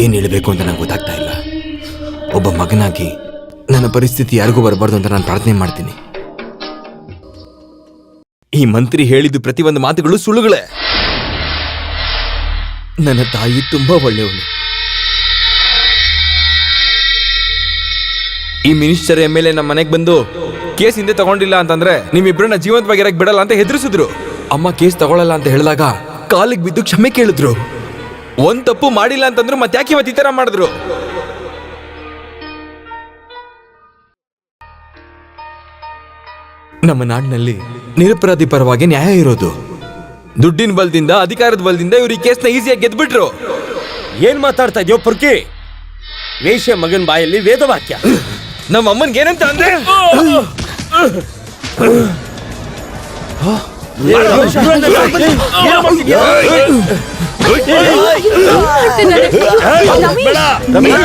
ಏನ್ ಹೇಳಬೇಕು ಅಂತ ನಂಗೆ ಗೊತ್ತಾಗ್ತಾ ಇಲ್ಲ. ಒಬ್ಬ ಮಗನಾಗಿ ನನ್ನ ಪರಿಸ್ಥಿತಿ ಯಾರಿಗೂ ಬರಬಾರ್ದು ಅಂತ ನಾನು ಪ್ರಾರ್ಥನೆ ಮಾಡ್ತೀನಿ. ಈ ಮಂತ್ರಿ ಹೇಳಿದ್ದು ಪ್ರತಿಯೊಂದು ಮಾತುಗಳು ಸುಳ್ಳುಗಳೇ. ನನ್ನ ತಾಯಿ ತುಂಬಾ ಒಳ್ಳೆಯವಳು. ಈ ಮಿನಿಸ್ಟರ್ ಎಂ ಎಲ್ ಎ ನಮ್ಮ ಮನೆಗೆ ಬಂದು ಕೇಸ್ ಹಿಂದೆ ತಗೊಂಡಿಲ್ಲ ಅಂತಂದ್ರೆ ನಿಮ್ಮಿಬ್ಬರನ್ನ ಜೀವಂತವಾಗಿರಕ್ ಬಿಡಲ್ಲ ಅಂತ ಹೆದರಿಸಿದ್ರು. ಅಮ್ಮ ಕೇಸ್ ತಗೊಳ್ಳಲ್ಲ ಅಂತ ಹೇಳಿದಾಗ ಕಾಲಿಗೆ ಬಿದ್ದು ಕ್ಷಮೆ ಕೇಳಿದ್ರು. ಒಂದ್ ತಪ್ಪು ಮಾಡಿಲ್ಲ ಅಂತಂದ್ರು ಮತ್ತೆ ಯಾಕೆ ಇವತ್ತು ಈ ತರ ಮಾಡಿದ್ರು? ನಮ್ಮ ನಾಡಿನಲ್ಲಿ ನಿರಪರಾಧಿ ಪರವಾಗಿ ನ್ಯಾಯ ಇರೋದು. ದುಡ್ಡಿನ ಬಲದಿಂದ ಅಧಿಕಾರದ ಬಲದಿಂದ ಇವ್ರು ಈ ಕೇಸ್ನ ಈಸಿಯಾಗಿ ಗೆದ್ಬಿಟ್ರು. ಏನ್ ಮಾತಾಡ್ತಾ ಇದೆಯೋ ಪುರ್ಕಿ? ವೇಷ್ಯ ಮಗನ್ ಬಾಯಲ್ಲಿ ವೇದವಾಕ್ಯ. ನಮ್ಮ ಅಮ್ಮನ್ಗೆ ಏನಂತ ಅಂದ್ರೆ? ನಮೀಶ್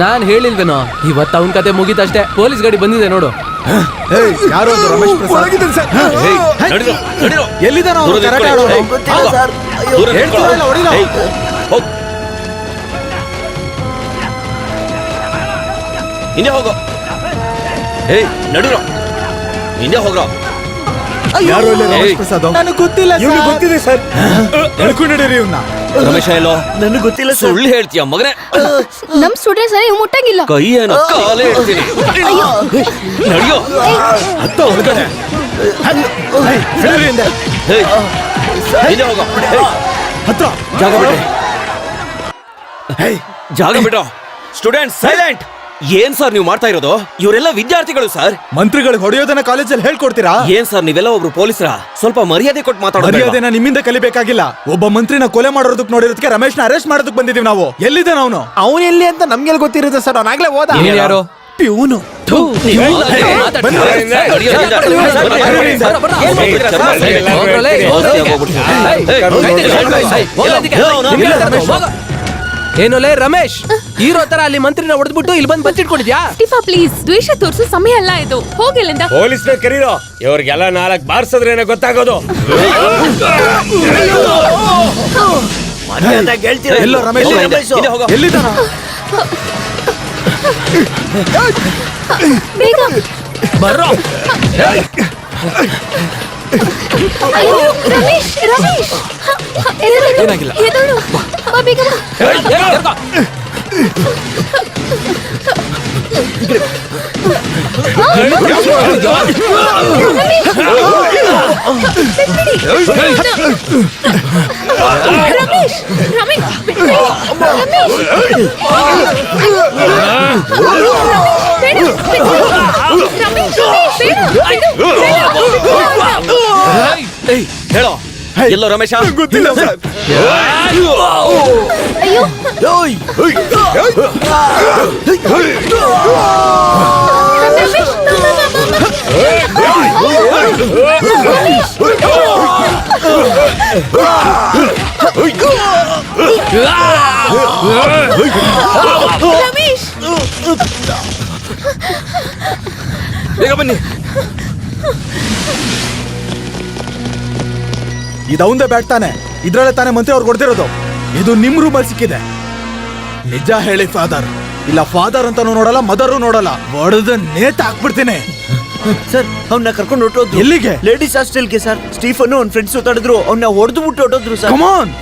ನಾನ್ ಹೇಳಿಲ್ವೇನೋ? ಇವತ್ತು ಅವನ್ ಕತೆ ಮುಗೀತಷ್ಟೇ. ಪೊಲೀಸ್ ಗಾಡಿ ಬಂದಿದೆ ನೋಡು. ಯಾರು ಅದು ರಮೇಶ್ ಪ್ರಸಾದ್? ಎಲ್ಲಿದ್ದಾನ ಅವನು? ಕರಾಟೆ ಆಡೋನು ಗೊತ್ತಿಲ್ಲ ಸರ್. ಹೇಳ್ತೀವಲ್ಲ ಹೊಡಿಲ್ಲ ಹಿಂದೆ ಹೋಗೋ. ಏಯ್ ನಡಿರೋ ಹಿಂದೆ ಹೋಗ್ರೋ. ಯಾರು ಇಲ್ಲಿ ರಮೇಶ್ ಏಯ್. ಪ್ರಸಾದ್ ನನಗೆ ಗೊತ್ತಿಲ್ಲ ಇವ್ನು ಗೊತ್ತಿದೆ ಸರ್. ಎಳ್ಕೊಂಡು ನಡೀರಿ ಇವ್ನ. ರಮೇಶ ಎಲ್ಲೋ? ನನಗೆ ಗೊತ್ತಿಲ್ಲ ಸುಳ್ಳು ಹೇಳ್ತೀಯ ಮಗನೇ? ನಮ್ ಸ್ಟೂಡೆಂಟ್ಸ್ ಮುಟ್ಟಂಗಿಲ್ಲ. ಕೈ ಏನೋ ಕಾಲೇ ಹೇಳ್ತೀನಿ ನಡಿಯೋ. ಹತ್ತ ಹಿಂದೆ. ಹೋಗೋ. ಹತ್ರ. ಜಾಗ ಬಿಡಿ ಜಾಗ ಬಿಡು ಸ್ಟೂಡೆಂಟ್ ಸೈಲೆಂಟ್. ಏನ್ ಸರ್ ನೀವು ಮಾಡ್ತಾ ಇರೋದು ಇವರೆಲ್ಲ ವಿದ್ಯಾರ್ಥಿಗಳು ಸರ್ ಮಂತ್ರಿಗಳು ಹೊಡೆಯೋದನ್ನ ಕಾಲೇಜಲ್ಲಿ ಹೇಳ್ಕೊಡ್ತೀರಾ ಏನ್ ಸರ್ ನೀವೆಲ್ಲ ಒಬ್ರು ಪೊಲೀಸರ ಸ್ವಲ್ಪ ಮರ್ಯಾದೆ ಕೊಟ್ಟು ಮಾತಾಡೋದು ಮರ್ಯಾದೆನ ನಿಮ್ಮಿಂದ ಕಲಿಬೇಕಾಗಿಲ್ಲ ಒಬ್ಬ ಮಂತ್ರಿನ ಕೊಲೆ ಮಾಡೋದಕ್ಕೆ ನೋಡಿರೋದಕ್ಕೆ ರಮೇಶ್ನ ಅರೆಸ್ಟ್ ಮಾಡೋದಕ್ಕೆ ಬಂದಿದೀವಿ ನಾವು ಎಲ್ಲಿದೆ ಅವನು ಅವನು ಎಲ್ಲಿ ಅಂತ ನಮ್ಗೆ ಗೊತ್ತಿರುತ್ತೆ ಸರ್ ಅವನಾಗ್ಲೇ ಹೋದ ನೀನ್ ಯಾರು ಪ್ಯೂನು ಲೇ ರಮೇಶ್? ಹೀರೋ ತರ ಅಲ್ಲಿ ಮಂತ್ರಿನ ಹೊಡೆದ್ಬಿಟ್ಟು ಇಲ್ಲಿ ಬಂದು ಬಚ್ಚಿಟ್ಕೊಂಡಿದ್ಯಾ? ಟಿಫಾ ಪ್ಲೀಸ್ ದ್ವೇಷ ತೋರಿಸೋ ಸಮಯ ಅಲ್ಲ ಇದು. ಹೋಗಿಲ್ಲಿಂದ ಪೊಲೀಸ್ನ ಕರೀರೋ ಇವ್ರಿಗೆಲ್ಲ ನಾಲ್ಕು ಏನೋ ಗೊತ್ತಾಗೋದು. ಎಲ್ಲ ರಮೇಶ್ ಹಿಂದೆ ಹೋಗೋ. ಎಲ್ಲಿದ್ದಾನ? ಬೇಗ. ಅಯ್ಯೋ ರಮೇಶ್ ರಮೇಶ್. ಏನಾಗಿಲ್ಲ. ಬಾ ಬೇಗ ಬಾ. ರಮೇಶ್ ರಮೇಶ್ ಬಿಟ್ಬಿಡಿ. ರಮೇಶ್ ಎಲ್ಲೋ ರಮೇಶ ಗೊತ್ತಿಲ್ಲ ಸರ್ Ramesh! 내가 봤니? ये दौंदे बैठता नहीं ಇದ್ರಲ್ಲೇ ತಾನೇ ಮಂತ್ರಿ ಅವ್ರು ಕೊಡ್ತಿರೋದು ಇದು ನಿಮ್ ರೂಮಲ್ಲಿ ಸಿಕ್ಕಿದೆ ನಿಜ ಹೇಳಿ ಫಾದರ್ ಇಲ್ಲ ಫಾದರ್ ಅಂತಾನು ನೋಡಲ್ಲ ಮದರ್ ನೋಡಲ್ಲ ಹೊಡೆದ ನೇತ್ ಹಾಕ್ಬಿಡ್ತೀನಿ ಸರ್ ಅವ್ನ ಕರ್ಕೊಂಡು ಹೊಟ್ಟೋದ್ರು ಎಲ್ಲಿಗೆ ಲೇಡೀಸ್ ಹಾಸ್ಟೆಲ್ಗೆ ಸರ್ ಸ್ಟೀಫನ್ ಅವ್ನ ಫ್ರೆಂಡ್ಸ್ ಸುತ್ತಾಡಿದ್ರು ಅವ್ನ ಹೊಡೆದು ಬಿಟ್ಟು ಹೊಟ್ಟೋದ್ರು ಸರ್ ಕಮಾನ್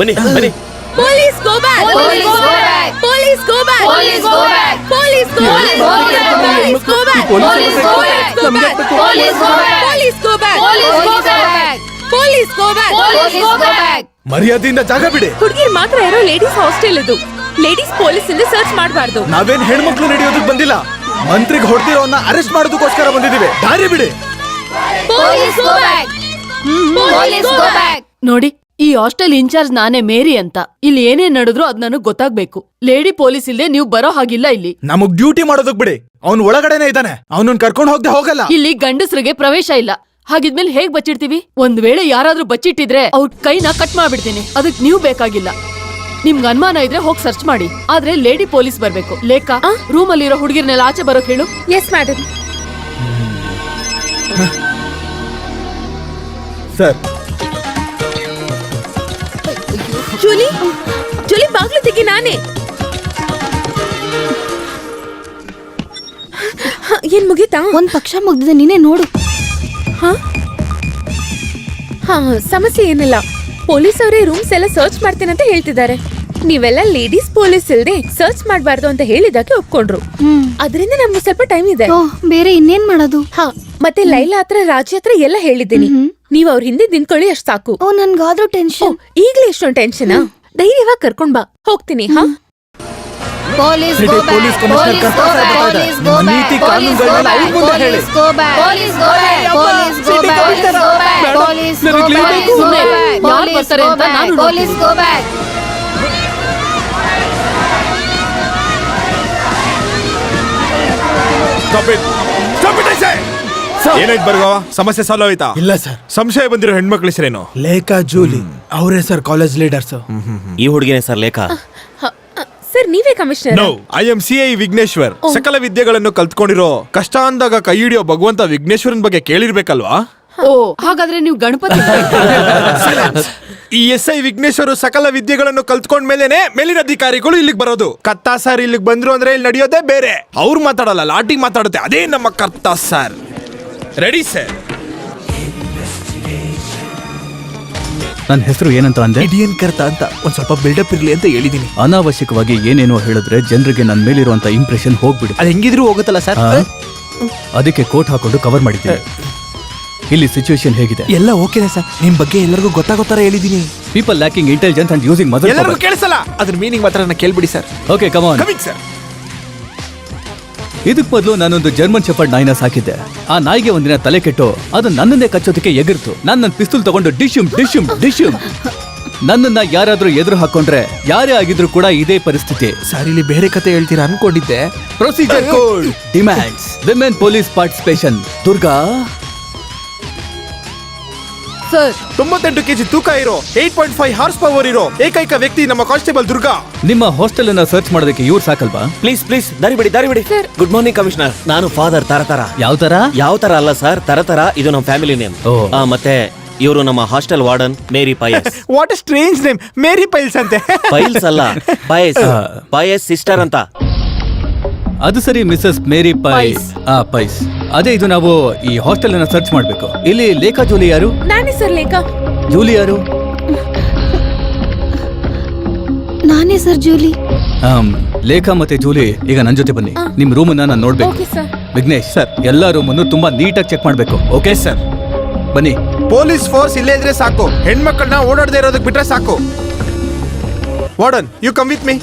ಬನ್ನಿ ಬನ್ನಿ Police go back! Police go back! Police go back! Police go back! Police go back! Police go back! Police go back! Police go back! Police go back! Police go back! Back! ಮರ್ಯಾದೆಯಿಂದ ಜಾಗ ಬಿಡಿ. ಹುಡುಗಿರ್ ಮಾತ್ರ ಇರೋ ladies hostel ಇದು ladies police ಇಂದ search ಮಾಡಬಾರ್ದು. ನಾವೇನ್ ಹೆಣ್ಮಕ್ಳು ನಡೆಯೋದಕ್ ಬಂದಿಲ್ಲ. ಮಂತ್ರಿಗೆ ಹೊಡೆದಿರೋನ್ನ ಅರೆಸ್ಟ್ ಮಾಡೋದಕ್ಕೋಸ್ಕರ ಬಂದಿದ್ದೀವಿ. ದಾರಿ ಬಿಡಿ. Police go back. Police go back. ನೋಡಿ ಈ ಹಾಸ್ಟೆಲ್ ಇನ್ಚಾರ್ಜ್ ನಾನೇ ಮೇರಿ ಅಂತ. ಇಲ್ಲಿ ಏನೇ ನಡೆದ್ರು ಅದ್ ನನಗ್ ಗೊತ್ತಾಗ್ಬೇಕು. ಲೇಡಿ ಪೊಲೀಸ್ ಇಲ್ಲದೆ ನೀವು ಬರೋ ಹಾಗಿಲ್ಲ ಇಲ್ಲಿ. ನಮಗ್ ಡ್ಯೂಟಿ ಮಾಡೋದಕ್ ಬಿಡಿ. ಅವ್ನ್ ಒಳಗಡೆನೆ ಇದಾನೆ ಅವನನ್ನ ಕರ್ಕೊಂಡು ಹೋಗದೆ ಹೋಗಲ್ಲ. ಇಲ್ಲಿ ಗಂಡಸ್ರಿಗೆ ಪ್ರವೇಶ ಇಲ್ಲ. ಹಾಗಿದ್ಮೇಲೆ ಹೇಗ್ ಬಚ್ಚಿಡ್ತೀವಿ? ಒಂದ್ ವೇಳೆ ಯಾರಾದ್ರೂ ಬಚ್ಚಿಟ್ಟಿದ್ರೆ ಅವ್ರ ಕೈನ ಕಟ್ ಮಾಡ್ಬಿಡ್ತೀನಿ. ಅದಕ್ ನೀವು ಬೇಕಾಗಿಲ್ಲ. ನಿಮ್ಗೆ ಅನುಮಾನ ಇದ್ರೆ ಹೋಗಿ ಸರ್ಚ್ ಮಾಡಿ. ಆದ್ರೆ ಲೇಡಿ ಪೊಲೀಸ್ ಬರ್ಬೇಕು. ಲೇಖಾ ರೂಮ್ ಅಲ್ಲಿರೋ ಹುಡುಗಿರ್ನೆಲ್ಲ ಆಚೆ ಬರೋಕ್ ಹೇಳು. Yes madam sir. Julie? Julie ಬಾಗ್ಲು ತೆಗಿ ನಾನೇ. ಹ, ಏನ್ ಮುಗೀತಾ? ಒಂದ್ ಪಕ್ಷ ಮುಗ್ದಿದೆ ನೀನೆ ನೋಡು. ಹಾ ಸಮಸ್ಯೆ ಏನಿಲ್ಲ. ಪೊಲೀಸ್ ಅವರೇ ರೂಮ್ಸ್ ಎಲ್ಲ ಸರ್ಚ್ ಮಾಡ್ತೀನಿ ಅಂತ ಹೇಳ್ತಿದ್ದಾರೆ. ನೀವೆಲ್ಲ ಲೇಡೀಸ್ ಪೊಲೀಸ್ ಇಲ್ದೆ ಸರ್ಚ್ ಮಾಡಬಾರ್ದು ಅಂತ ಹೇಳಿದಕ್ಕೆ ಒಪ್ಕೊಂಡ್ರು. ಅದರಿಂದ ನಮ್ಗೆ ಸ್ವಲ್ಪ ಟೈಮ್ ಇದೆ. ಓ ಬೇರೆ ಇನ್ನೇನ್ ಮಾಡೋದು? ಹಾ ಮತ್ತೆ ಲೈಲಾ ಹತ್ರ ರಾಜಿ ಹತ್ರ ಎಲ್ಲ ಹೇಳಿದ್ದೀನಿ. ನೀವ್ ಅವ್ರ ಹಿಂದೆ ನಿಂತ್ಕೊಳ್ಳಿ ಅಷ್ಟ್ ಸಾಕು. ಓ ನನ್ಗಾದ್ರೂ ಟೆನ್ಷನ್ ಈಗಲೇ ಎಷ್ಟೊಂದು ಟೆನ್ಷನ್ ಧೈರ್ಯವಾಗಿ ಕರ್ಕೊಂಡ್ ಬಾ. ಹೋಗ್ತೀನಿ ಹಾ? ಪೊಲೀಸ್ ಸಿಟಿ ಪೊಲೀಸ್ ಕಮಿಷನರ್ ಕರ್ತಾ ಬರ್ತಾ ಗೋ ಬ್ಯಾಕ್ ನೀತಿ ಕಾನೂನುಗಳನ್ನ ಅವ್ರ ಮುಂದೆ ಹೇಳಿ ಸುಮ್ನೆ ಯಾರ್ ಬರ್ತಾರೆ ಅಂತ ನಾನು ನೋಡ್ತೀನಿ. ಏನಾಯ್ತು ಬರ್ಗವ ಸಮಸ್ಯೆ ಸಾಲ್ವ್ ಆಯ್ತಾ ಇಲ್ಲ ಸರ್ ಸಂಶಯ ಬಂದಿರೋ ಹೆಣ್ಮಕ್ಳ ಹೆಸರೇನು ಲೇಖಾ ಜೂಲಿ ಅವರೇ ಸರ್ ಕಾಲೇಜ್ ಲೀಡರ್ಸ್ ಈ ಹುಡುಗಿನೇ ಸರ್ ಲೇಖ ಸರ್ ನೀವೇ commissioner no I am C I Vighneshwar. ಸಕಲ ವಿದ್ಯೆಗಳನ್ನು ಕಲ್ತ್ಕೊಂಡಿರೋ ಕಷ್ಟ ಅಂದಾಗ ಕೈ ಹಿಡಿಯೋ ಭಗವಂತ ವಿಘ್ನೇಶ್ವರನ್ ಬಗ್ಗೆ ಕೇಳಿರ್ಬೇಕಲ್ವಾ? ಓ ಹಾಗಾದ್ರೆ ನೀವು ಗಣಪತಿ ಈ ಎಸ್ ಐ ವಿಘ್ನೇಶ್ವರು ಸಕಲ ವಿದ್ಯೆಗಳನ್ನು ಕಲ್ತ್ಕೊಂಡ್ ಮೇಲೇನೆ ಮೇಲಿನ ಅಧಿಕಾರಿಗಳು ಇಲ್ಲಿಗೆ ಬರೋದು. ಕತ್ತಾ ಸರ್ ಇಲ್ಲಿಗೆ ಬಂದ್ರು ಅಂದ್ರೆ ಇಲ್ಲಿ ನಡೆಯೋದೇ ಬೇರೆ. ಅವ್ರು ಮಾತಾಡಲ್ಲ ಲಾಟಿ ಮಾತಾಡುತ್ತೆ. ಅದೇ ನಮ್ಮ ಕರ್ತಾ ಸರ್ ರೆಡಿ ಸರ್ ನನ್ನ ಹೆಸರು ಏನಂತ ಅಂದೆ ಇಡಿಯನ್ ಕರ್ತ ಅಂತ ಒಂದ್ ಸ್ವಲ್ಪ ಬಿಲ್ಡಪ್ ಇರ್ಲಿ ಅಂತ ಹೇಳಿದೀನಿ. ಅನಾವಶ್ಯಕವಾಗಿ ಏನೇನೋ ಹೇಳಿದ್ರೆ ಜನರಿಗೆ ನನ್ನ ಮೇಲಿರುವಂತ ಇಂಪ್ರೆಷನ್ ಹೋಗ್ಬಿಡಿ ಅದ್ ಹೆಂಗಿದ್ರು ಹೋಗುತ್ತಲ್ಲ ಸರ್ ಆ? ಅದಕ್ಕೆ ಕೋಟ್ ಹಾಕೊಂಡು ಕವರ್ ಮಾಡಿದ್ದೆ ಇಲ್ಲಿ ಸಿಚುವೇಶನ್ ಹೇಗಿದೆ? ಎಲ್ಲ ಓಕೆನೆ ಸರ್ ನಿಮ್ ಬಗ್ಗೆ ಎಲ್ಲರಿಗೂ ಗೊತ್ತಾಗೋತರ ಹೇಳಿದೀನಿ. People lacking intelligence and using mother ಎಲ್ಲರಿಗೂ ಕೇಳಿಸಲ್ಲ. ಅದ್ರ ಮೀನಿಂಗ್ ಮಾತ್ರ ನನ್ನ ಕೇಳ್ಬಿಡಿ sir okay come on coming sir ಇದಕ್ ಮೊದಲು ನಾನೊಂದು ಜರ್ಮನ್ ಶೆಫರ್ಡ್ ನಾಯಿನ ಸಾಕಿದ್ದೆ. ಆ ನಾಯಿಗೆ ಒಂದಿನ ತಲೆ ಕೆಟ್ಟು ಅದು ನನ್ನನ್ನೇ ಕಚ್ಚೋದಕ್ಕೆ ಎಗಿರ್ತು. ನಾನು ನನ್ನ ಪಿಸ್ತೂಲ್ ತಗೊಂಡು ಡಿಶುಮ್ ಡಿಶುಮ್ ಡಿಶುಮ್. ನನ್ನನ್ನ ಯಾರಾದ್ರೂ ಎದುರು ಹಾಕೊಂಡ್ರೆ ಯಾರೇ ಆಗಿದ್ರು ಕೂಡ ಇದೇ ಪರಿಸ್ಥಿತಿ. ಸರ್ ಇಲ್ಲಿ ಬೇರೆ ಕತೆ ಹೇಳ್ತೀರಾ ಅನ್ಕೊಂಡಿದ್ದೆ. Procedure code demands women police participation Durga? Sir. ತೊಂಬತ್ತೆಂಟು ಕೆಜಿ ತೂಕ ಇರೋ eight point five horse power ಇರೋ ಏಕೈಕ ವ್ಯಕ್ತಿ ನಮ್ಮ ಕಾನ್ಸ್ಟೇಬಲ್ ದುರ್ಗಾ. ನಿಮ್ಮ ಹಾಸ್ಟೆಲ್ ಅನ್ನ ಸರ್ಚ್ ಮಾಡೋದಕ್ಕೆ ಇವ್ರು ಸಾಕಲ್ವಾ? ಪ್ಲೀಸ್ ಪ್ಲೀಸ್ ದಾರಿ ಬಿಡಿ ದಾರಿ ಬಿಡಿ. ಗುಡ್ ಮಾರ್ನಿಂಗ್ ಕಮಿಷನರ್ ನಾನು ಫಾದರ್ ತರತರ ಯಾವ ತರ? ಯಾವ ತರ ಅಲ್ಲ ಸರ್ ತರತರ ಇದು ನಮ್ಮ ಫ್ಯಾಮಿಲಿ ನೇಮ್ ಓ. ಮತ್ತೆ ಇವರು ನಮ್ಮ hostel warden Mary Pius what a strange name Mary piles ಅಂತೆ. ಪೈಲ್ಸ್ ಅಲ್ಲ ಪಯಸ್ ಪಯಸ್ ಸಿಸ್ಟರ್ ಅಂತ. ಅದು ಸರಿ ಮಿಸಸ್ ಮೇರಿ ಪೈಸ್. ಆ ಪೈಸ್. ಅದೇ ಇದು ನಾವು ಈ ಹಾಸ್ಟೆಲ್ ಅನ್ನ ಸರ್ಚ್ ಮಾಡ್ಬೇಕು. ಇಲ್ಲಿ ಲೇಖಾ ಜೂಲಿ ಯಾರು? ನಾನೇ ಸರ್ ಲೇಖಾ. ಜೂಲಿ ಯಾರು? ನಾನೇ ಸರ್ ಜೂಲಿ. ಆಮ್, ಲೇಖಾ ಮತ್ತೆ ಜೂಲಿ ಈಗ ನನ್ನ ಜೊತೆ ಬನ್ನಿ. ನಿಮ್ ರೂಮ್ ಅನ್ನ ನಾನು ನೋಡ್ಬೇಕು. Okay sir. ವಿಘ್ನೇಶ್ ಸರ್ ಎಲ್ಲ ರೂಮ್ ಅನ್ನು ತುಂಬಾ ನೀಟಾಗಿ ಚೆಕ್ ಮಾಡ್ಬೇಕು. Okay sir? ಬನ್ನಿ. ಪೊಲೀಸ್ ಫೋರ್ಸ್ ಇಲ್ಲೇ ಇದ್ರೆ ಸಾಕು. ಹೆಣ್ಮಕ್ಳನ್ನ ಓಡಾಡದೇ ಇರೋದಕ್ಕೆ ಬಿಟ್ರೆ ಸಾಕು. Warden you come with me